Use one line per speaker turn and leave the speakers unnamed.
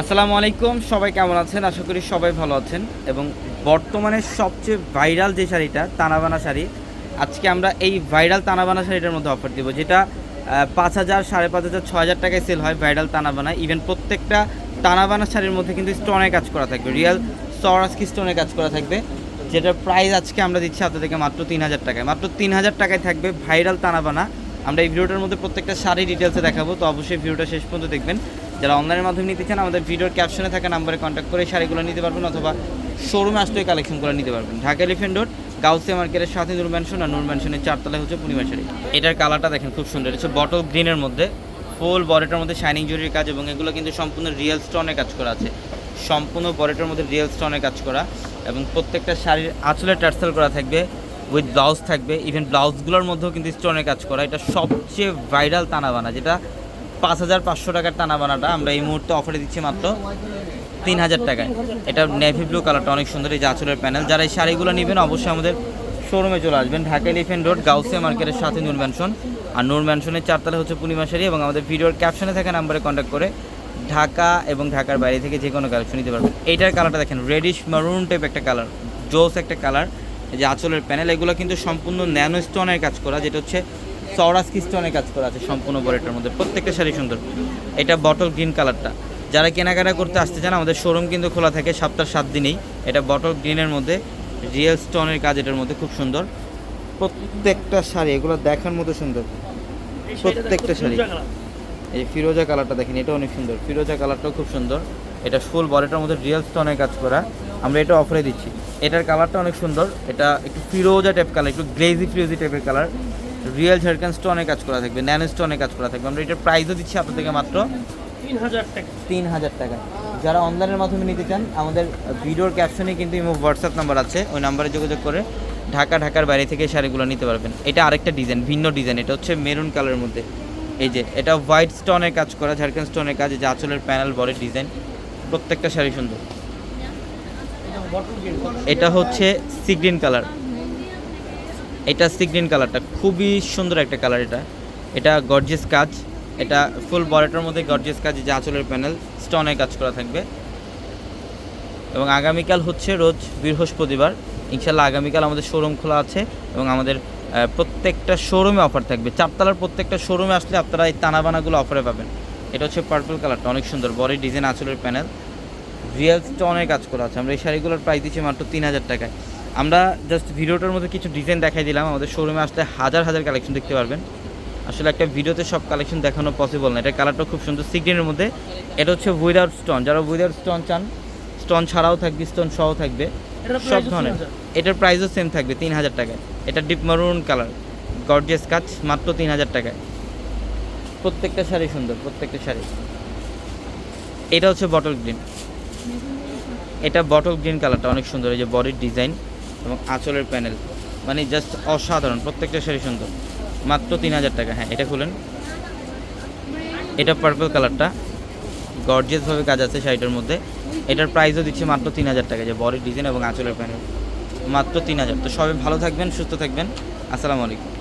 আসসালামু আলাইকুম, সবাই কেমন আছেন? আশা করি সবাই ভালো আছেন। এবং বর্তমানে সবচেয়ে ভাইরাল যে শাড়িটা, তানাবানা শাড়ি, আজকে আমরা এই ভাইরাল তানাবানা শাড়িটার মধ্যে অফার দিব, যেটা পাঁচ হাজার, সাড়ে পাঁচ হাজার ছ হাজার টাকায় সেল হয় ভাইরাল তানাবানা। ইভেন প্রত্যেকটা তানাবানা শাড়ির মধ্যে কিন্তু স্টোনের কাজ করা থাকবে। রিয়েল সরাসকি স্টোনের কাজ করা থাকবে, যেটার প্রাইস আজকে আমরা দিচ্ছি আপনাদেরকে মাত্র তিন হাজার টাকায়। মাত্র তিন হাজার টাকায় থাকবে ভাইরাল তানাবানা। আমরা এই ভিডিওটার মধ্যে প্রত্যেকটা শাড়ি ডিটেলসে দেখাবো, তো অবশ্যই ভিডিওটা শেষ পর্যন্ত দেখবেন। যারা অনলাইনের মাধ্যমে নিতে চান, আমাদের ভিডিওর ক্যাপশনে থাকা নাম্বারে কন্ট্যাক্ট করে শাড়িগুলো নিতে পারবেন অথবা শোরুমে আসলে এই কালেকশনগুলো নিতে পারবেন। ঢাকা এলিফেন্ট রোড গাউসিয়া মার্কেটের সাথে নূর ম্যানশন আর নূর ম্যানশনের চারতলায় হচ্ছে পূর্ণিমা শাড়ি। এটার কালারটা দেখেন খুব সুন্দর। হচ্ছে বটল গ্রিনের মধ্যে ফুল বডিটার মধ্যে শাইনিং জুরির কাজ এবং এগুলো কিন্তু সম্পূর্ণ রিয়েল স্টোনের কাজ করা আছে। সম্পূর্ণ বডিটার মধ্যে রিয়েল স্টোনের কাজ করা এবং প্রত্যেকটা শাড়ির আঁচলে টার্সেল করা থাকবে। উইথ ব্লাউজ থাকবে ইভেন ব্লাউজগুলোর মধ্যেও কিন্তু স্টোনের কাজ করা। এটা সবচেয়ে ভাইরাল তানাবানা, যেটা পাঁচ হাজার পাঁচশো টাকার টানাবানাটা আমরা এই মুহূর্তে অফারে দিচ্ছি মাত্র তিন হাজার টাকায়। এটা নেভি ব্লু কালারটা অনেক সুন্দর, এই যে আঁচলের প্যানেল যারা এই শাড়িগুলো নেবেন, অবশ্যই আমাদের শোরুমে চলে আসবেন, ঢাকা এলিফেন্ট রোড গাউসিয়া মার্কেটের সাথে নূর ম্যানশন আর নূর ম্যানশনের চারতলা হচ্ছে পূর্ণিমা শাড়ি এবং আমাদের ভিডিওর ক্যাপশনে থাকা নাম্বারে কন্ট্যাক্ট করে ঢাকা এবং ঢাকার বাইরে থেকে যে কোনো কালেকশন নিতে পারবেন। এইটার কালারটা দেখেন রেডিশ মারুন টাইপ একটা কালার জোস একটা কালার যে আঁচলের প্যানেল এগুলো কিন্তু সম্পূর্ণ ন্যানো স্টোনের কাজ করা যেটা হচ্ছে সরাসকি স্টোনের কাজ করা আছে সম্পূর্ণ বরেটার মধ্যে। প্রত্যেকটা শাড়ি সুন্দর। এটা বটল গ্রিন কালারটা যারা কেনাকাটা করতে আসতে চান আমাদের শোরুম কিন্তু খোলা থাকে সপ্তাহ সাত দিনেই। এটা বটল গ্রিনের মধ্যে রিয়েল স্টোনের কাজ এটার মধ্যে খুব সুন্দর। প্রত্যেকটা শাড়ি এগুলো দেখার মতো সুন্দর। প্রত্যেকটা শাড়ি। এই ফিরোজা কালারটা দেখেন এটা অনেক সুন্দর। ফিরোজা কালারটাও খুব সুন্দর। এটা ফুল বডিটার মধ্যে রিয়েল স্টোনের কাজ করা। আমরা এটা অফারে দিচ্ছি। এটার কালারটা অনেক সুন্দর। এটা একটু ফিরোজা টাইপ কালার একটু গ্লেজি ফিরোজি টাইপের কালার রিয়েল ঝাড়খান স্টোনের কাজ করা থাকবে ন্যানো স্টোনের কাজ করা থাকবে। আমরা এটার প্রাইসও দিচ্ছি আপনাদেরকে মাত্র
তিন হাজার টাকা।
তিন হাজার টাকা যারা অনলাইনের মাধ্যমে নিতে চান, আমাদের ভিডিওর ক্যাপশনে কিন্তু ইমো হোয়াটসঅ্যাপ নাম্বার আছে। ওই নাম্বারে যোগাযোগ করে ঢাকা, ঢাকার বাইরে থেকে শাড়িগুলো নিতে পারবেন। এটা আরেকটা ডিজাইন ভিন্ন ডিজাইন এটা হচ্ছে মেরুন কালারের মধ্যে। এই যে, এটা হোয়াইট স্টোনের কাজ করা ঝাড়খান স্টোনের কাজ যে আঁচলের প্যানেল বডির ডিজাইন প্রত্যেকটা শাড়ি সুন্দর। এটা হচ্ছে সি গ্রিন কালার এটা সি গ্রিন কালারটা খুবই সুন্দর একটা কালার এটা। এটা গর্জেস কাজ। এটা ফুল বরেটার মধ্যে গর্জেস কাজ যে আঁচলের প্যানেল স্টনে কাজ করা থাকবে। এবং আগামীকাল হচ্ছে রোজ বৃহস্পতিবার। ইনশাল্লাহ আগামীকাল আমাদের শোরুম খোলা আছে এবং আমাদের প্রত্যেকটা শোরুমে অফার থাকবে। চারতলার প্রত্যেকটা শোরুমে আসলে আপনারা এই তানাবানাগুলো অফারে পাবেন। এটা হচ্ছে পার্পল কালারটা অনেক সুন্দর। বডি ডিজাইন আঁচলের প্যানেল রিয়েল স্টোনের কাজ করা আছে। আমরা এই শাড়িগুলোর প্রাইস দিচ্ছি মাত্র তিন হাজার টাকায়। আমরা জাস্ট ভিডিওটার মধ্যে কিছু ডিজাইন দেখাই দিলাম। আমাদের শোরুমে আসলে হাজার হাজার কালেকশন দেখতে পারবেন। আসলে একটা ভিডিওতে সব কালেকশন দেখানো পসিবল না। এটা কালারটা খুব সুন্দর সিগ্রিনের মধ্যে। এটা হচ্ছে উইদাউট স্টোন যারা উইদাউট স্টোন চান স্টোন ছাড়াও থাকবে স্টোন সহ থাকবে। সব ধরনের। এটার প্রাইসও সেম থাকবে তিন হাজার টাকায়। এটা ডিপ মারুন কালার গর্জিয়াস কাজ মাত্র তিন হাজার টাকায়। প্রত্যেকটা শাড়ি সুন্দর প্রত্যেকটা শাড়ি। এটা হচ্ছে বটল গ্রিন এটা বটল গ্রিন কালারটা অনেক সুন্দর, এই যে বডির ডিজাইন এবং আঁচলের প্যানেল মানে জাস্ট অসাধারণ, প্রত্যেকটা শাড়ি সুন্দর। মাত্র তিন হাজার টাকা হ্যাঁ এটা খুলেন। এটা পার্পল কালারটা গর্জিয়াসভাবে কাজ আছে শাড়িটার মধ্যে। এটার প্রাইসও দিচ্ছে মাত্র তিন হাজার টাকা, যে বডির ডিজাইন এবং আঁচলের প্যানেল মাত্র তিন হাজার। তো সবাই ভালো থাকবেন, সুস্থ থাকবেন। আসসালামু আলাইকুম।